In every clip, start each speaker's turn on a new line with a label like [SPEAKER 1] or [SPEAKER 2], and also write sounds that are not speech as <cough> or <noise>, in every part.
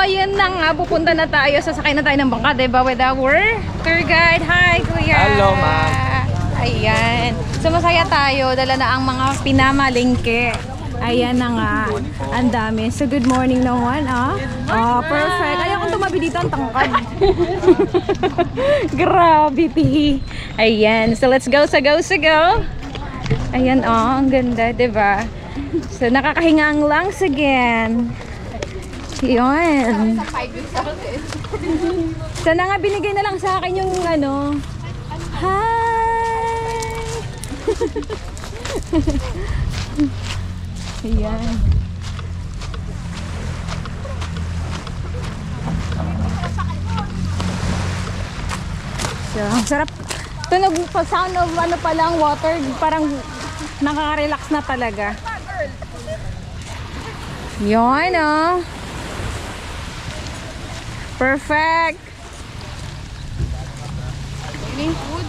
[SPEAKER 1] ayun na nga. Pupunta na tayo. Sasakay na tayo ng bangka, diba? With our tour guide. Hi, kuya.
[SPEAKER 2] Hello, ma'am.
[SPEAKER 1] Ayan. So, masaya tayo. Dala na ang mga pinamalingke. Ayan na nga. Ang dami. So, good morning naman, ah. Oh, perfect. Ayaw kong tumabi dito ang tangkad. <laughs> Gravity. Ayan. So, let's go sa go sa go. Ayan, oh. Ang ganda, 'di ba? So, nakakahinga ang lungs again. Yun. Sana nga binigay na lang sa akin yung ano. Hi! <laughs> Ayan. So, ang sarap. Tunog pa sound of ano pa lang water, parang nakaka-relax na talaga. Yun, oh. Perfect.
[SPEAKER 3] Feeling food.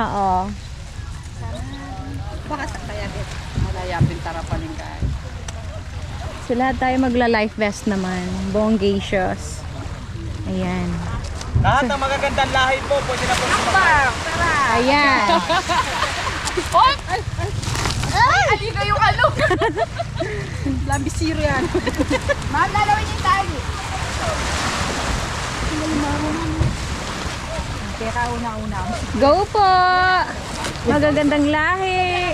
[SPEAKER 1] Oo.
[SPEAKER 3] Baka sa kaya. Malayapin tarapaling guys.
[SPEAKER 1] So lahat tayo magla-life vest naman. Bongacious. Ayan.
[SPEAKER 2] Lahat ng magagandang lahi po, pwede na po sumakay.
[SPEAKER 1] Ayan. <laughs>
[SPEAKER 3] Ay! Ay! Aliga yung ano! <laughs> Lambisiro yan. <laughs> Ma'am, lalawin yung tali. Teka, una-una.
[SPEAKER 1] Go po! Magagandang lahi.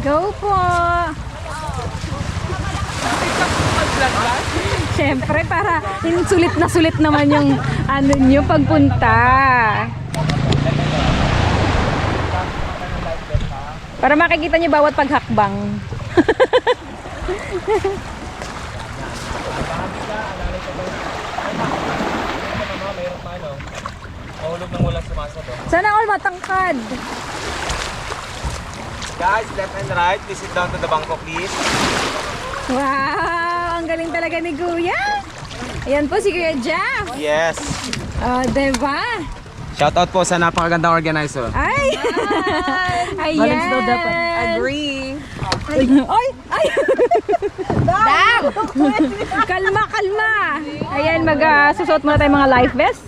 [SPEAKER 1] Go po! Siyempre, para sulit na sulit naman yung ano nyo pagpunta. Para makikita niyo bawat paghakbang.
[SPEAKER 2] Mahulog nang walang <laughs> sumasado.
[SPEAKER 1] Sana all matangkad.
[SPEAKER 2] Guys, left and right, please sit down to the bangko, please.
[SPEAKER 1] Wow! Ang galing talaga ni Kuya. Ayan po si Kuya Jeff.
[SPEAKER 2] Yes.
[SPEAKER 1] Oh, diba?
[SPEAKER 2] Shout out po sa napakagandang organizer.
[SPEAKER 1] Ay! Ayan!
[SPEAKER 3] Balance daw dapat. Agree.
[SPEAKER 1] Ay! Ay! Dam! kalma, kalma! Ayan, mag-susot muna tayo mga life vest.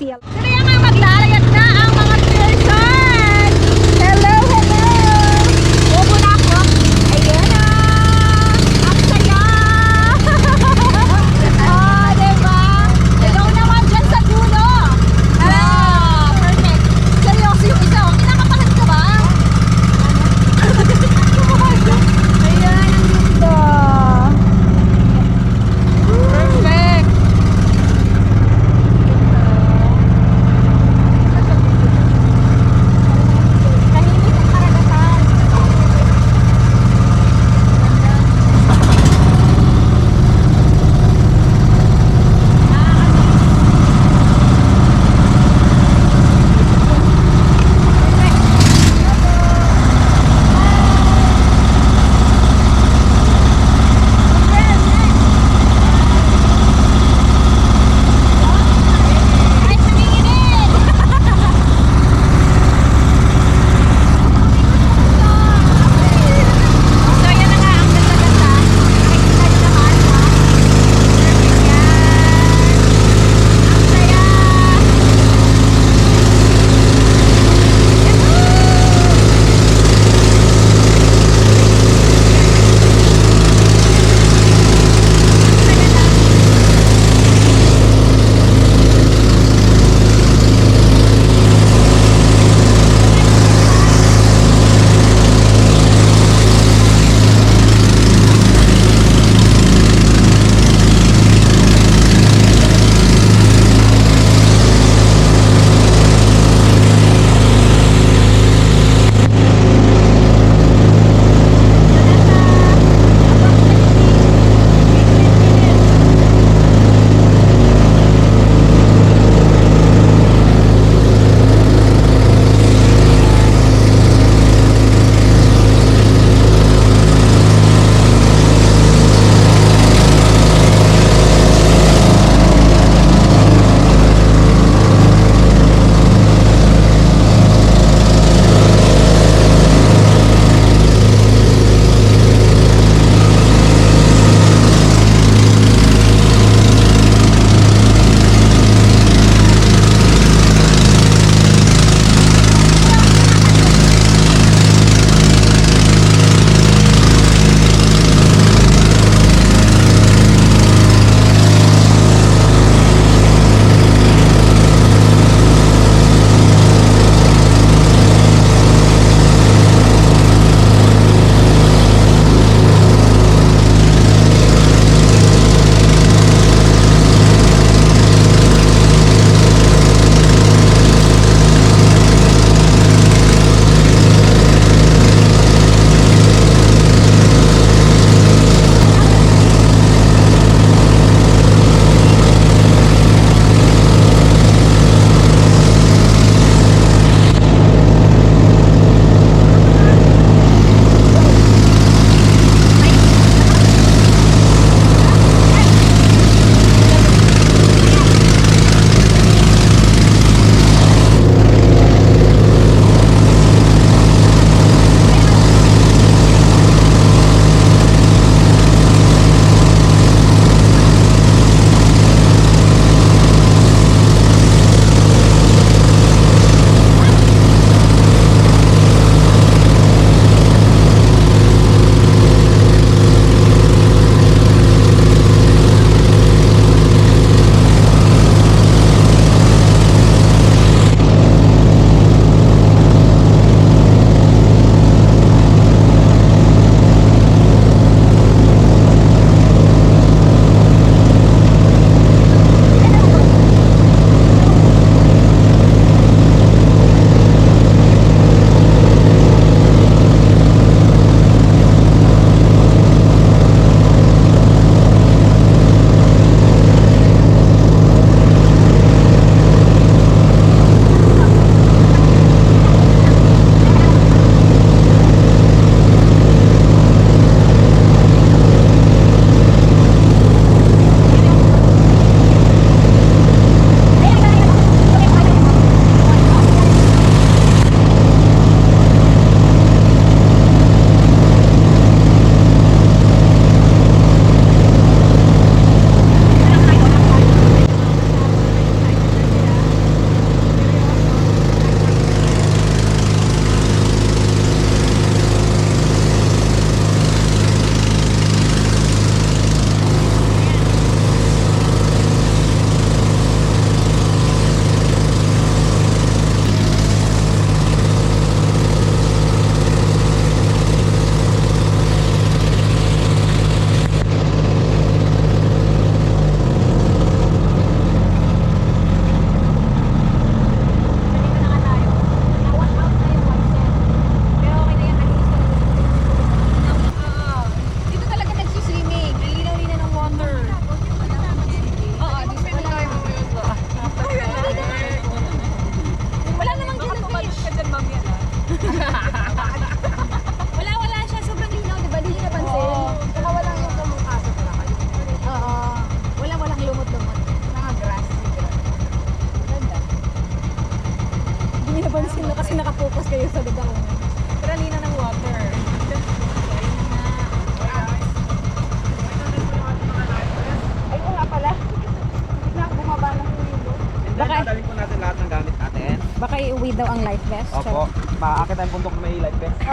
[SPEAKER 1] Daw ang life vest.
[SPEAKER 2] Opo. Maakit tayong bundok na may life vest. <laughs>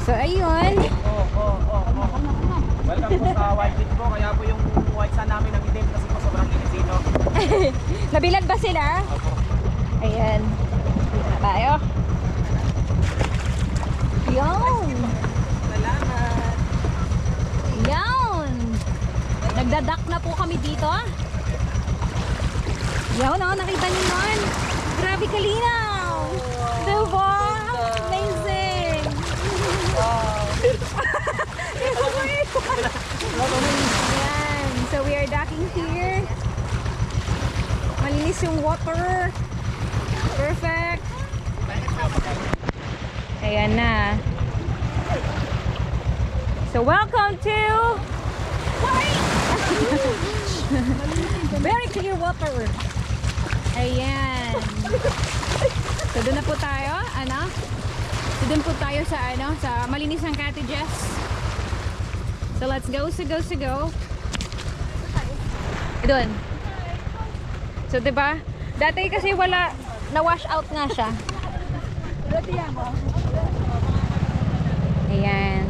[SPEAKER 1] So, ayun.
[SPEAKER 2] Oo, oo, oo. Welcome po sa White Beach po. Kaya po yung white sun namin ang itim kasi po sobrang inisino. <laughs>
[SPEAKER 1] Nabilan ba sila?
[SPEAKER 2] Opo.
[SPEAKER 1] Ayan. Dito na tayo. Yun.
[SPEAKER 2] Salamat.
[SPEAKER 1] Yun. Nagdadak na po kami dito. Yun, oh, nakita niyo yun. Grabe kalinaw. Diba? Amazing. Ayan. So we are docking here. Malinis yung water. Perfect. Ayan na. So welcome to <laughs> Very clear water. Ayan. So doon na po tayo, ano? So doon po tayo sa ano, sa malinis ng cottages. So let's go, so go, so go. Doon. So 'di ba? Dati kasi wala na wash out nga siya. Ayan.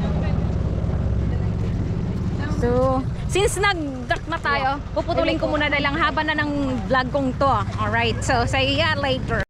[SPEAKER 1] So, since nag-duck na tayo, puputulin ko muna na lang haba na ng vlog kong to. Alright, so see ya later.